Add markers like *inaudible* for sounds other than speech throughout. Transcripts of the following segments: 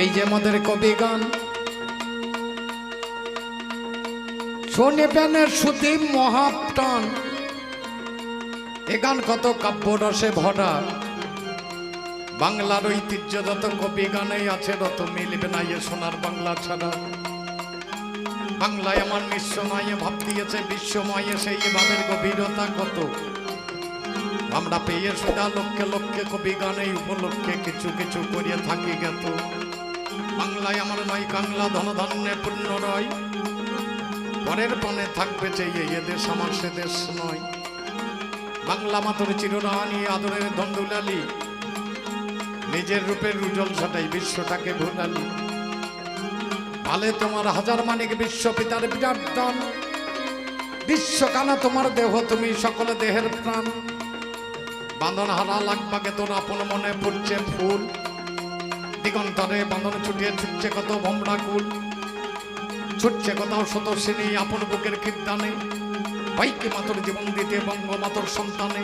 এই যে আমাদের কবি গান শোনে প্যানের সুতি মহাপ্রাণ। এ গান কত কাব্য রসে ভরা। বাংলার ঐতিহ্য যত কবি গানেই আছে তত মিলবে না এ সোনার বাংলা ছাড়া। বাংলায় আমার নয় ভাব দিয়েছে বিশ্বময় সেই ভাবের গভীরতা কত। আমরা পেয়ে সোজা লক্ষ্যে লক্ষ্যে কবি গানে উপলক্ষে কিছু কিছু করিয়ে থাকি জ্ঞাত। বাংলায় আমার নয়, কাংলা ধন ধনধান্যে পূর্ণ রয় পরের পানে থাকবে চেয়ে এ দেশ আমার, সে দেশ নয়। বাংলা মাতর চিররানি, আদরের ধন্দুলালি। নিজের রূপের উজ্জ্বল সাটাই বিশ্বটাকে ভুলালি। ভালে তোমার হাজার মানিক বিশ্ব পিতার বিরাট দান। বিশ্বকানা তোমার দেহ, তুমি সকল দেহের প্রাণ। বাঁধন হারা লাগবাগে তোর আপন মনে পড়ছে ফুল। দিগন্তরে বাঁধন ছুটিয়ে ছুটছে কত ভমরা কুল। ছুটছে কোথাও শত শ্রেণি, আপন বুকের কীর্তানে। বাইকে মাতর জীবন দিতে বঙ্গ মাতর সন্তানে।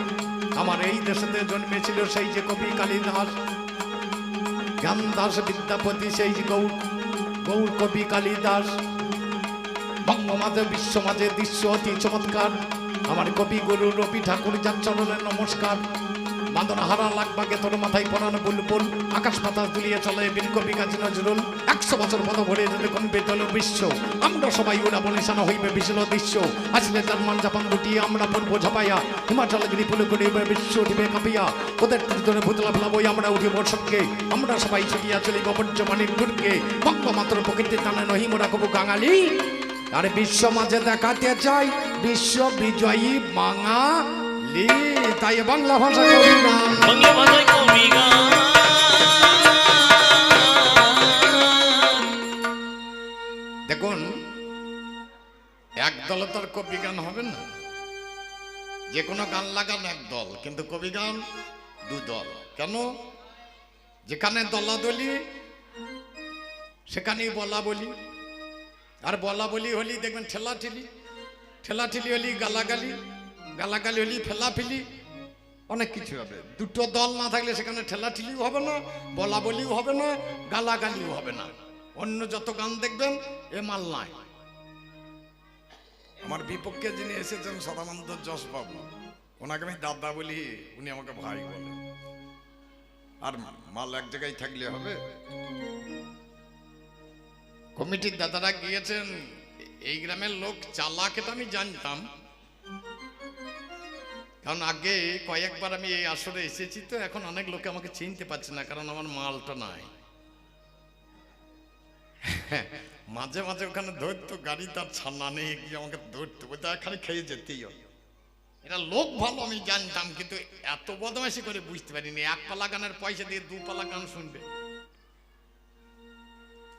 আমার এই দেশেতে জন্মেছিল সেই যে কবি কালিদাস। জ্ঞান দাস বিদ্যাপতি সেই যে গৌর গৌর কবি কালিদাস। বঙ্গমাঝে বিশ্ব মাঝে, দৃশ্য অতি চমৎকার। আমার কবি গুরু রবি ঠাকুর যার চরণে নমস্কার। বাঁধনা হারা লাগবাগে তোর মাথায় পড়ানো বুলবুল আকাশ বাতাস দুলিয়ে চলে বীর কবি কাজী নজরুল। একশো বছর পদ ভরে যদি কমবে চলো বিশ্ব, আমরা সবাই উড়াবো নিশানা হইবে বিশাল দৃশ্য। আসলে জার্মান জাপান গুটিয়ে, আমরা পড়ব ঝাপাইয়া। হিমাচল গিরি পুলে করে বিশ্ব উঠিবে কাঁপিয়া। ওদের ধরে ভুতলা ফেলাবই আমরা উঠিব সঙ্গে আমরা সবাই ছুটিয়া চলিব পঞ্চমানির দুর্গে বঙ্গমাত্র প্রকৃতি টানে নহি মোরা কবু গাঙালি আর বিশ্ব মাঝে দেখাতে চাই, বিশ্ব বিজয়ী তাই বাংলা ভাষা কবি গান। বাংলা ভাষায় কবি গান। দেখুন এক দলে তো আর কবি গান হবে না। যে কোনো গান লাগান এক দল কিন্তু কবি গান দু দল। কেন? যেখানে দলাদলি সেখানেই বলা বলি আর বলা বলি হলি দেখবেন ঠেলা ঠেলি ঠেলা ঠেলি হলি গালাগালি। গালাগালি হলি ফেলা ফেলি অনেক কিছু হবে। দুটো দল না থাকলে সেখানে ঠেলা ঠেলিও হবে না বলা বলিও হবে না, গালাগালিও হবে না। অন্য যত গান দেখবেন, এ মাল নাই। আমার বিপক্ষে যিনি এসেছেন, সদানন্দ যশ বাবু, ওনাকে আমি দাদা বলি, উনি আমাকে ভাই বলে। আর মাল এক জায়গায় থাকলে হবে। কমিটির দাদারা গিয়েছেন, এই গ্রামের লোক চালাক এটা আমি জানতাম। কারণ আগে কয়েকবার আমি এই আসরে এসেছি তো এখন অনেক লোকে আমাকে চিনতে পারছে না, কারণ আমার মালটা নাই। *laughs* মাঝে মাঝে ওখানে ধরতো, গাড়ি তার ছানা নেই, গিয়ে আমাকে ধরতো ওইটা খালি খেয়ে যেতেই এটা লোক ভালো, আমি জানতাম, কিন্তু এত বদমাইশি করে বুঝতে পারিনি। এক পালা গানের পয়সা দিয়ে দু পালা গান শুনবে।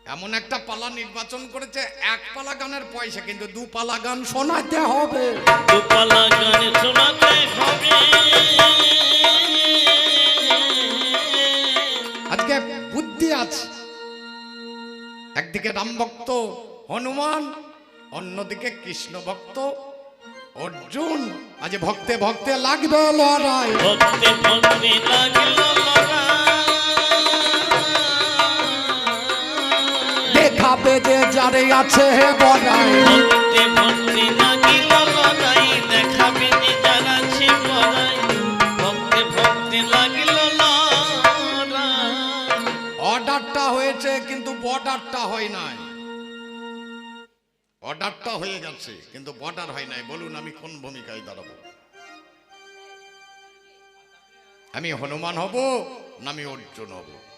এমন একটা পালা নির্বাচন করেছে এক পালা গানের পয়সা কিন্তু দু পালা গান শোনাতে হবে। দুপালা গান শোনাতে হবে। আজকে বুদ্ধি আছে। একদিকে রাম ভক্ত হনুমান অন্যদিকে কৃষ্ণ ভক্ত অর্জুন। আজ ভক্তে ভক্তে লাগবে লড়াই। ভক্তে ভক্তে লাগিল লড়াই। যে যারা আছে লাগিল লড়াই অর্ডারটা হয়েছে কিন্তু বর্ডারটা হয় নাই। অর্ডারটা হয়ে গেছে কিন্তু বর্ডার হয় নাই। বলুন আমি কোন ভূমিকায় দাঁড়াবো? আমি হনুমান হব না আমি অর্জুন হব?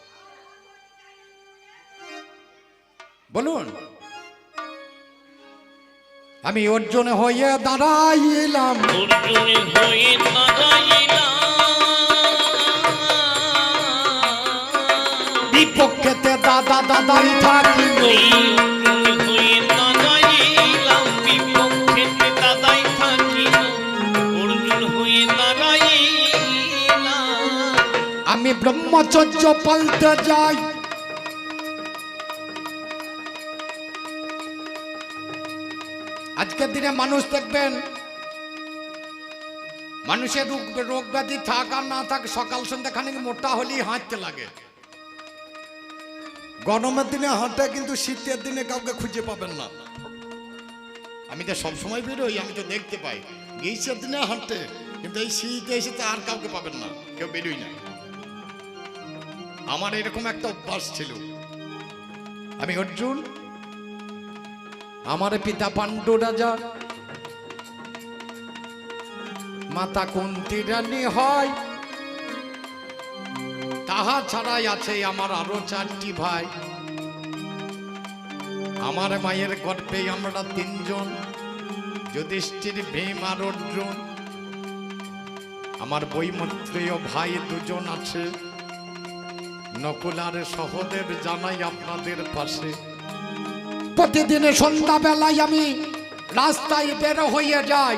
বলুন। আমি অর্জুন হয়ে দাঁড়াইলাম। অর্জুনে হয়ে দাঁড়াইলাম। বিপক্ষেতে দাদা দাদাই থাকিল। আমি ব্রহ্মচর্য পালতে যাই। আজকের দিনে মানুষ দেখবেন, মানুষের রোগ রোগ ব্যাধি থাক আর না থাক, সকাল সন্ধ্যা খানিক মোটা হলেই হাঁটতে লাগে। গরমের দিনে হাঁটে কিন্তু শীতের দিনে কাউকে খুঁজে পাবেন না। আমি তো সবসময় বেরোই, আমি তো দেখতে পাই। গ্রীষ্মের দিনে হাঁটে, কিন্তু এই শীতে এসে তো আর কাউকে পাবেন না, কেউ বেরোই না। আমার এরকম একটা অভ্যাস ছিল। আমি অর্জুন আমার পিতা পাণ্ডু রাজা। মাতা কুন্তি রানী হয়। তাহা ছাড়াই আছে আমার আরও চারটি ভাই। আমার মায়ের গর্ভে আমরা তিনজন, যুধিষ্ঠির, ভীম আর অর্জুন। আমার বৈমত্রীয় ভাই দুজন আছে। নকুল আর সহদেব জানাই আপনাদের পাশে। প্রতিদিনে সন্ধ্যাবেলায় আমি রাস্তায় বের হয়ে যাই।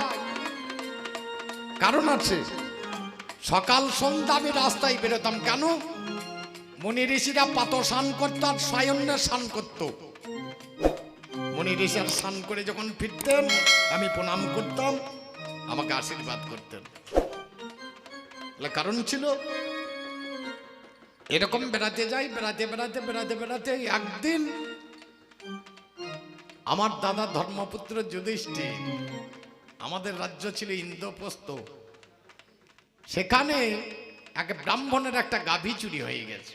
কারণ আছে, সকাল সন্ধ্যা আমি রাস্তায় বেরোতাম। কেন? মনি ঋষিরা পাত স্নান করত আর স্বয়ন্নে স্নান করত। মনি ঋষির স্নান করে যখন ফিরতেন, আমি প্রণাম করতাম, আমাকে আশীর্বাদ করতেন। কারণ ছিল, এরকম বেড়াতে যাই, বেড়াতে বেড়াতে বেড়াতে বেড়াতে, একদিন আমার দাদা ধর্মপুত্র যুধিষ্ঠির, আমাদের রাজ্য ছিল ইন্দ্রপ্রস্থ। সেখানে এক ব্রাহ্মণের একটা গাভী চুরি হয়ে গেছে।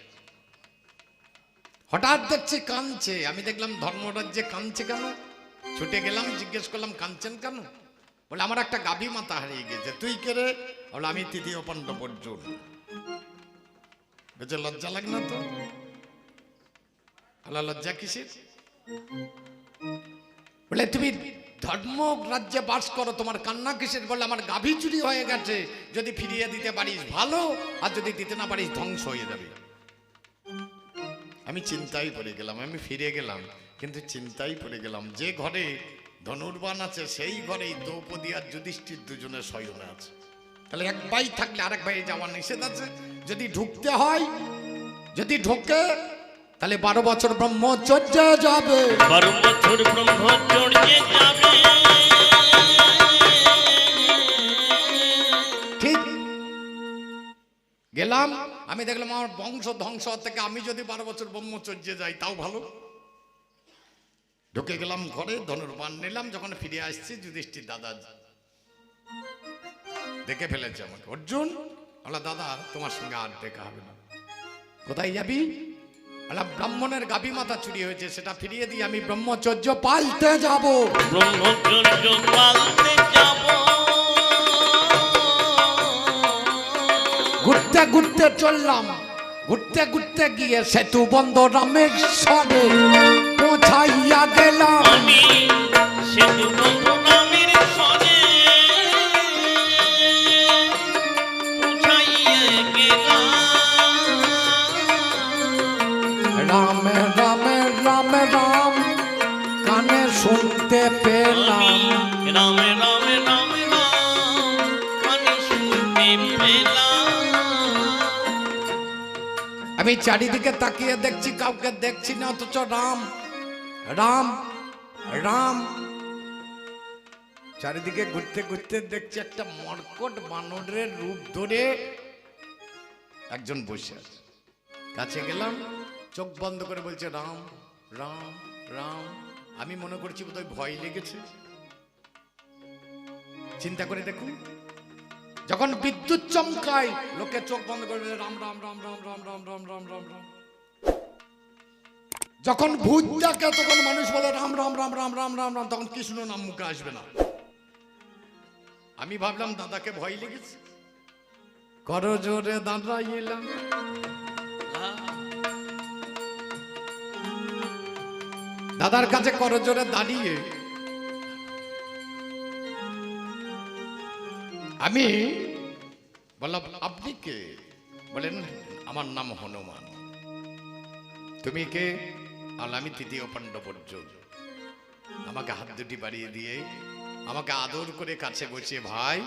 হঠাৎ দেখছি কাঁদছে। আমি দেখলাম ধর্মরাজ্যে কাঁদছে কেন? ছুটে গেলাম, জিজ্ঞেস করলাম, কাঁদছেন কেন? বলে, আমার একটা গাভী মাথা হারিয়ে গেছে। তুই কে রে? বলে, আমি তৃতীয় পাণ্ডব অর্জুন লজ্জা লাগে না তো? লজ্জা কিসের? বলে, তুমি ধর্ম রাজ্যে বাস করো, তোমার কান্না কিসের? বলে, আমার গাভী চুরি হয়ে গেছে। যদি ফিরিয়ে দিতে পারিস ভালো, আর যদি দিতে না পারিস ধ্বংস হয়ে যাবে। আমি চিন্তাই পড়ে গেলাম, আমি ফিরে গেলাম, কিন্তু চিন্তাই পড়ে গেলাম, যে ঘরে ধনুর্বান আছে, সেই ঘরেই দ্রৌপদী আর যুধিষ্ঠির দুজনে শয়নে আছে। তাহলে এক ভাই থাকলে আরেক ভাই যাওয়ার নিষেধ আছে। যদি ঢুকতে হয়, যদি ঢোকে তাহলে বারো বছর ব্রহ্মচর্য যাবে। বারো বছর ব্রহ্মচর্যে যাবে। ঠিক। গেলাম আমি দেখলাম আমার বংশ ধ্বংস থেকে আমি যদি বারো বছর ব্রহ্মচর্যে যাই তাও ভালো। ঢুকে গেলাম ঘরে ধনুর্বান নিলাম যখন ফিরে আসছি যুধিষ্ঠির দাদা দেখে ফেলেছে আমাকে। অর্জুন বলা দাদা তোমার সঙ্গে আর দেখা হবে না। কোথায় যাবি? ব্রাহ্মণের গাবি মাথা চুরি হয়েছে সেটা ফিরিয়ে দিয়ে আমি ব্রহ্মচর্য পালতে যাব। ব্রহ্মচর্য পালতে যাব। ঘুরতে ঘুরতে চললাম ঘুরতে ঘুরতে গিয়ে সেতু বন্ধ রামেশ্বরে। চারিদিকে তাকিয়ে দেখছি, কাউকে দেখছি না, অথচ রাম রাম রাম। চারিদিকে ঘুরতে ঘুরতে দেখছি একটা মর্কট বানরের রূপ ধরে একজন বসে আছে। কাছে গেলাম, চোখ বন্ধ করে বলছে, রাম রাম রাম। আমি মনে করছি বোধহয় ভয় লেগেছে। চিন্তা করে দেখুন যখন বিদ্যুৎ চমকায় লোকে চোখ বন্ধ করে বলে, রাম রাম রাম রাম রাম রাম রাম রাম রাম রাম যখন ভূত ডাকে তখন মানুষ বলে রাম রাম রাম রাম রাম রাম রাম তখন কৃষ্ণ নাম মুখে আসবে না আমি ভাবলাম দাদাকে ভয় লেগেছে কর জোরে দাঁড়াইলাম দাদার কাছে কর জোরে দাঁড়িয়ে আমি বললাম, আপনি কে? বলেন আমার নাম হনুমান। তুমি কে? আর আমি তৃতীয় পাণ্ডব আমাকে হাত দুটি বাড়িয়ে দিয়ে আমাকে আদর করে কাছে বসিয়ে, ভাই।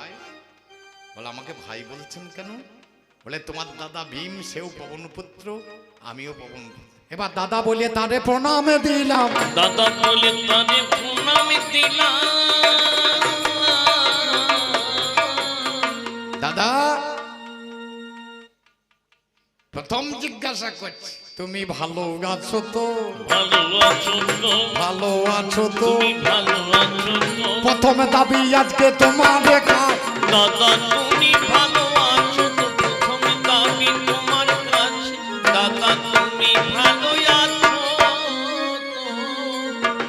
বলে আমাকে ভাই বলছেন কেন? বলে, তোমার দাদা ভীম, সেও পবনপুত্র, আমিও পবন এবার দাদা বলে, তারে প্রণামে দিলাম। দাদা বলে, তারে প্রণামী দিলাম। প্রথম জিজ্ঞাসা করছি তুমি ভালো আছো তো? ভালো আছো তো? ভালো আছো তো? ভালো আছো তো? প্রথমে দাবি আজকে তোমার রেখা দাদা তুমি ভালো আছো তো? প্রথমে দাবি তোমার কাছে। দাদা তুমি ভালো আছো তো?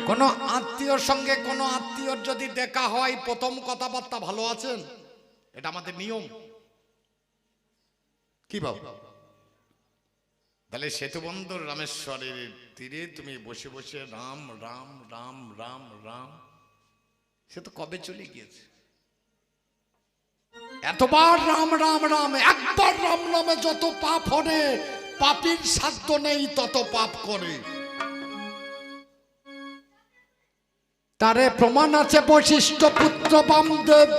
কোনো আত্মীয়র সঙ্গে কোনো আত্মীয়র যদি দেখা হয় প্রথম কথাবার্তা ভালো আছেন? এটা আমাদের নিয়ম। কি বাবু তাহলে সেতুবন্দর রামেশ্বরের তীরে তুমি বসে বসে রাম রাম রাম রাম রাম। সে তো কবে চলে গিয়েছে? এতবার রাম রাম রাম, একবার রাম নামে যত পাপ হরে, পাপির সাধ্য নেই তত পাপ করে। তারে প্রমাণ আছে বৈশিষ্ট্য পুত্র বামদেব।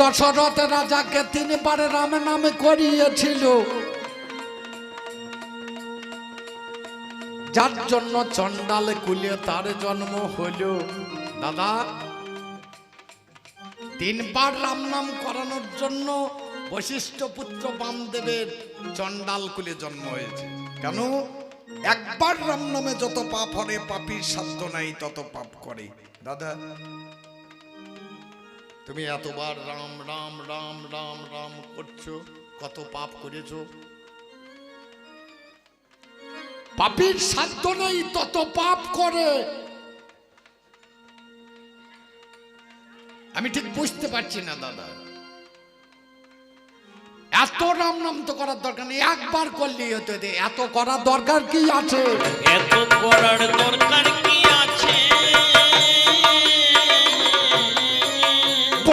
দশরথ রাজাকে তিনবারে রামে নামে করিয়েছিল। যার জন্য চন্ডালে কুলিয়ে তার জন্ম হইল দাদা, তিনবার রাম নাম করানোর জন্য বৈশিষ্ট্য পুত্র বামদেবের চন্ডাল কুলে জন্ম হয়েছে। কেন? একবার রাম নামে যত পাপ হরে, পাপির সাধ্য নাই তত পাপ করে। দাদা তুমি এতবার রাম রাম রাম রাম রাম করছ, কত পাপ করেছ। পাপির সাধ্য নেই, তত পাপ করে। আমি ঠিক বুঝতে পারছি না, দাদা। এত রাম নাম তো করার দরকার নেই, একবার করলেই হতো এতে। করার দরকার কি আছে? এত করার দরকার কি আছে?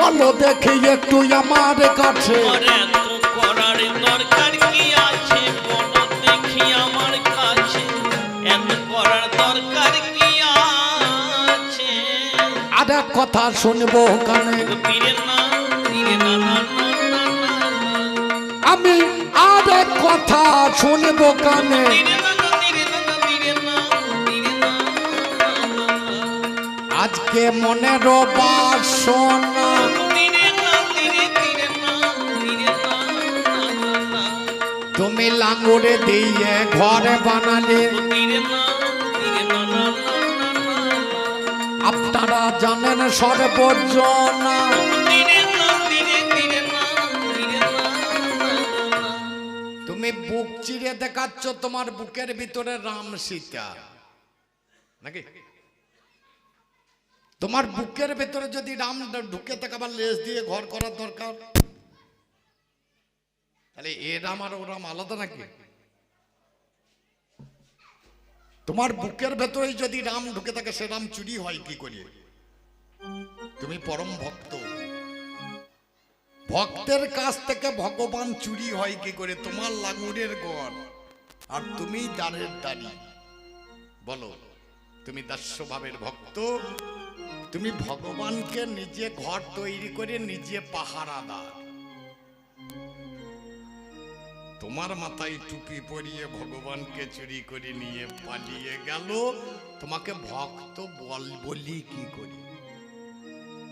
বলো দেখি একটু আমার কাছে। আর করার দরকার কি আছে? বলো দেখি আমার কাছে। এত করার দরকার কি আছে? আর এক কথা শুনব কানে। আমি আর এক কথা শুনব কানে। আজকে মনের বাসনা। তুমি লাঙ্গুরে দিয়ে ঘরে বানালে। আপনারা জানেন সর্বজনা। তুমি বুক চিরে দেখাচ্ছ তোমার বুকের ভিতরে রাম সীতা। নাকি? তোমার বুকের ভেতরে যদি রাম ঢুকে থাকে, আবার লেজ দিয়ে ঘর করার দরকার? তাহলে এ রাম আর ও রাম আলাদা নাকি? তোমার বুকের ভেতরে যদি রাম ঢুকে থাকে সে রাম চুরি হয় কি করে? তুমি পরম ভক্ত। ভক্তের কাছ থেকে ভগবান চুরি হয় কি করে? তোমার লাঙুরের গড়। আর তুমি দানের দাড়ি। বলো তুমি দাস্যভাবের ভক্ত? তুমি ভগবানকে নিজে ঘর তৈরি করে নিজে পাহারাদার। তোমার মাথায় টুপি পরিয়ে ভগবানকে চুরি করে নিয়ে পালিয়ে গেল। তোমাকে ভক্ত বল বলি কি করি?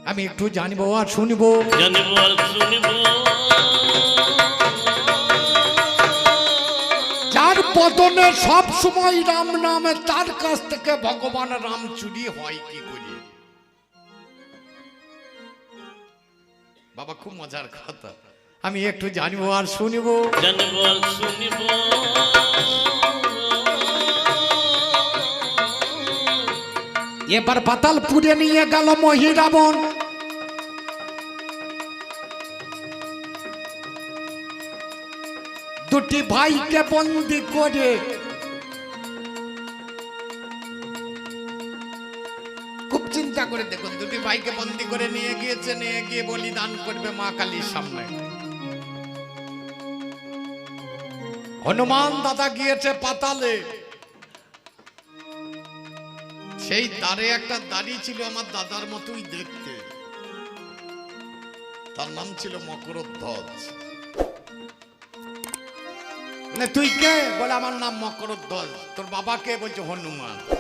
আমি একটু জানব আর শুনব। জানব আর শুনব। যার বদনে সব সময় রাম নামে তার কাছ থেকে ভগবান রাম চুরি হয় কি করে? বাবা খুব মজার কথা। আমি একটু জানব আর শুনব। জানব আর শুনব। এবার পাতাল পুড়ে নিয়ে গেল মহিরাবণ দুটি ভাইকে বন্দি করে খুব চিন্তা করে দেখুন দুটি ভাইকে বন্দি করে নিয়ে গিয়েছে নিয়ে গিয়ে বলিদান করবে মা কালীর সামনে। হনুমান দাদা গিয়েছে পাতালে। সেই দ্বারে একটা দাড়ি ছিল আমার দাদার মতোই দেখতে। তার নাম ছিল মকরধ্বজ। মানে তুই কে? বলে আমার নাম মকরধ্বজ। তোর বাবাকে বলছে হনুমান।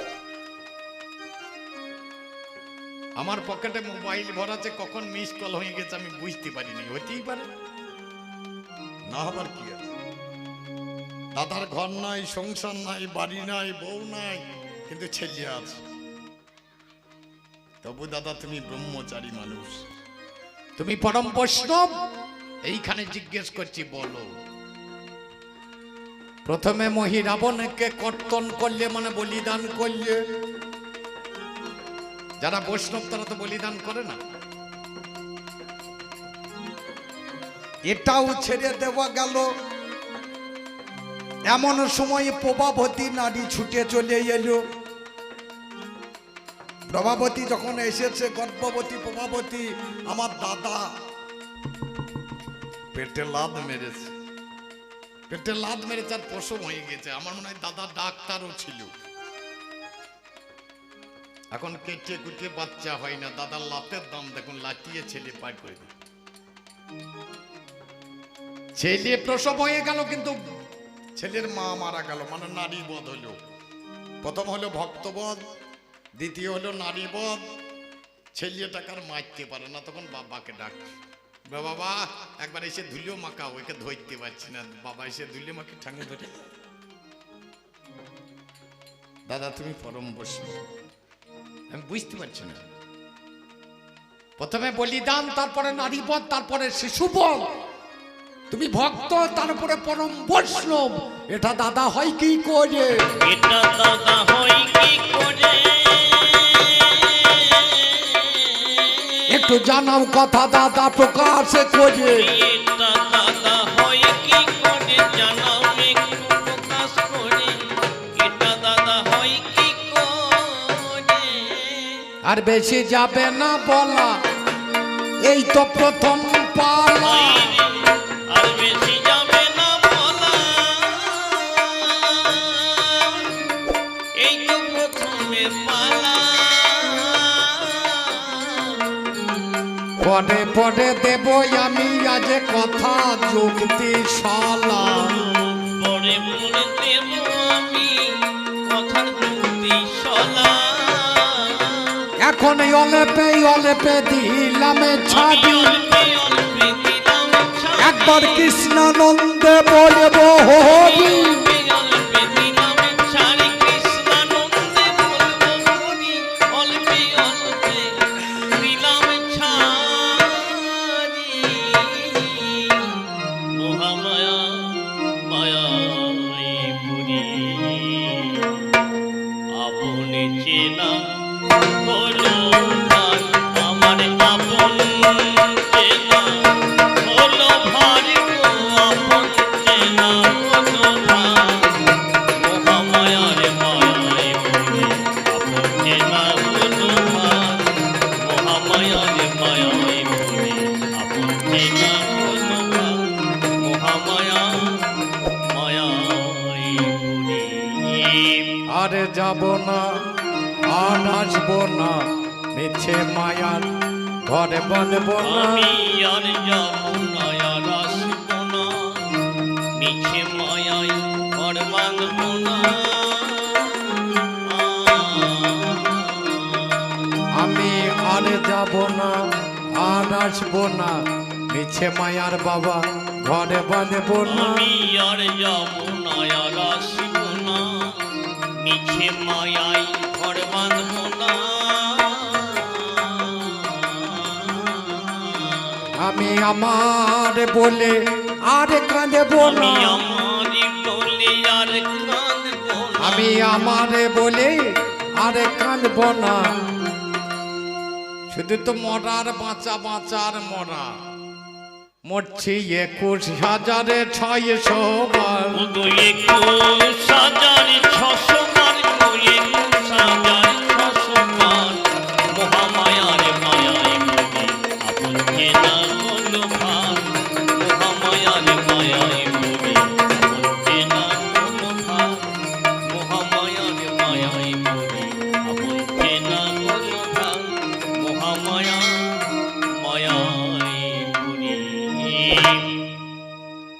আমার পকেটে মোবাইল ভরাতে কখন মিস কল হয়ে গেছে আমি বুঝতে পারিনি। হইতেই পারে। না হবার কি দাদার ঘর নাই, সংসার নাই, বাড়ি নাই, বউ নাই, কিন্তু ছেলে আছে। তবু দাদা, তুমি ব্রহ্মচারী মানুষ। তুমি পরম বৈষ্ণব, এইখানে জিজ্ঞেস করছি, বলো। প্রথমে মহি রাবণকে কর্তন করলে মানে বলিদান করলে। যারা বৈষ্ণব, তারা তো বলিদান করে না। এটাও ছেড়ে দেওয়া গেল। এমন সময় প্রভাবতী নারী ছুটে চলে এলো। প্রভাবতী যখন এসেছে, গর্ভবতী, প্রভাবতী, আমার দাদা পেটে লাদ মেরেছে। পেটে লাদ মেরেছে আর পশম হয়ে গেছে। আমার মনে হয় দাদা ডাক্তারও ছিল। এখন কেটে কুটে বাচ্চা হয় না। দাদার লাতের দাম দেখুন লাটিয়ে ছেলে পার করে ছেলে প্রসব হয়ে গেল কিন্তু ছেলের মা মারা গেল মানে নারী বধ হলো। প্রথম হলো ভক্তবধ, দ্বিতীয় হলো নারী বধ। ছেলে টাকার মারতে পারে না, তখন বাবাকে ডাক "বা বাবা, একবার এসে ধুলিও মাখা ওকে ধরতে পারছি না। বাবা এসে ধুলিও মাকে ঠাঙ্গে ধরে। দাদা, তুমি পরম বসে। আমি বুঝতে পারছি না। প্রথমে বলিদান তারপরে নারীপদ তারপরে শিশুপদ তুমি ভক্ত তারপরে পরম বৈষ্ণব। এটা দাদা হয় কি করে? এটা দাদা হয় কি করে? একটু জানাও কথা দাদা প্রকাশে করে এটা দাদা হয় কি করে? জানাও প্রকাশ করে। এটা দাদা হয় কি করে? আর বেশি যাবে না বলা। এই তো প্রথম পালা। পরে পরে দেব আমি আজ কথা যুক্তি শালা পরে মনে দেব আমি কথার যুক্তি সলা এখন অলেপে অলেপে দিলাম ছাড়ি। একবার কৃষ্ণানন্দে বলব হবি মিছে মায়ায় ঘর বাঁধব না আমি আর যাব না আর আসব না। মিছে মায়ার বাবা ঘরে বাঁধবো না। আমি আর যাব না আর আসব না। মিছে মায়ায় ঘর বাঁধব না আমি আমার বলে আর কাঁদবো আমি না। আমারে বলে আর কাঁদবো না। শুধু তো মরার বাঁচা বাঁচার মরা। মরছি একুশ হাজারে ছয়শো একুশ হাজার ছশো